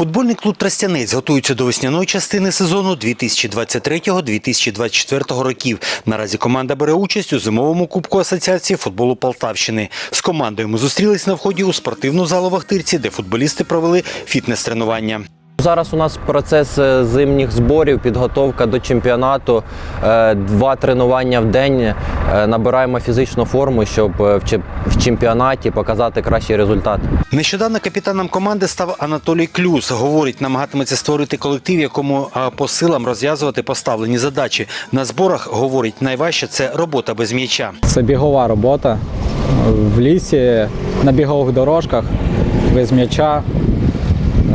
Футбольний клуб Тростянець готується до весняної частини сезону 2023-2024 років. Наразі команда бере участь у зимовому кубку Асоціації футболу Полтавщини. З командою ми зустрілись на вході у спортивну залу Вахтирці, де футболісти провели фітнес-тренування. Зараз у нас процес е, зимніх зборів, підготовка до чемпіонату, е, два тренування в день. Е, Набираємо фізичну форму, щоб в чемпіонаті показати кращий результат. Нещодавно капітаном команди став Анатолій Клюс. Говорить, намагатиметься створити колектив, якому по силам розв'язувати поставлені задачі. На зборах говорить, найважче це робота без м'яча. Це бігова робота в лісі, на бігових дорожках, без м'яча.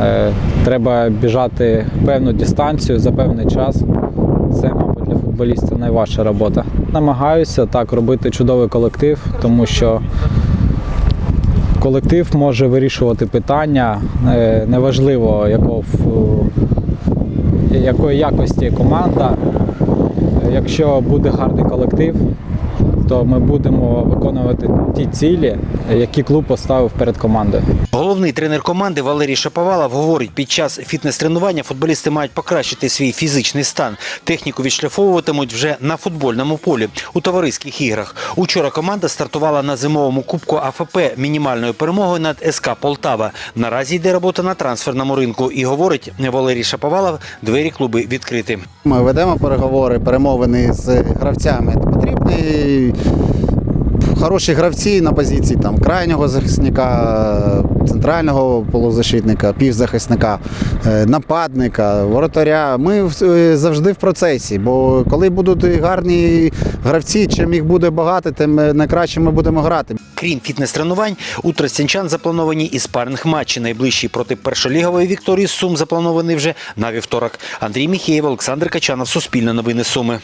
Е, Треба біжати певну дистанцію за певний час. Це, мабуть, для футболістів найважча робота. Намагаюся так робити чудовий колектив, тому що колектив може вирішувати питання. е, Неважливо, якої якості команда. Якщо буде гарний колектив, то ми будемо виконувати ті цілі, які клуб поставив перед командою. Головний тренер команди Валерій Шаповалов говорить, під час фітнес-тренування футболісти мають покращити свій фізичний стан. Техніку відшліфовуватимуть вже на футбольному полі у товариських іграх. Учора команда стартувала на зимовому кубку АФП мінімальною перемогою над СК Полтава. Наразі йде робота на трансферному ринку. І говорить Валерій Шаповалов, двері клуби відкриті. Ми ведемо переговори, перемовини з гравцями. Потрібні хороші гравці на позиції там, крайнього захисника, центрального полузащитника, півзахисника, е, нападника, воротаря. Ми е, завжди в процесі, бо коли будуть гарні гравці, чим їх буде багато, тим е, найкраще ми будемо грати. Крім фітнес-тренувань, у тростянчан заплановані і спаринг матчі. Найближчий проти першолігової Вікторії Сум запланований вже на вівторок. Андрій Міхєєв, Олександр Качанов, Суспільне новини Суми.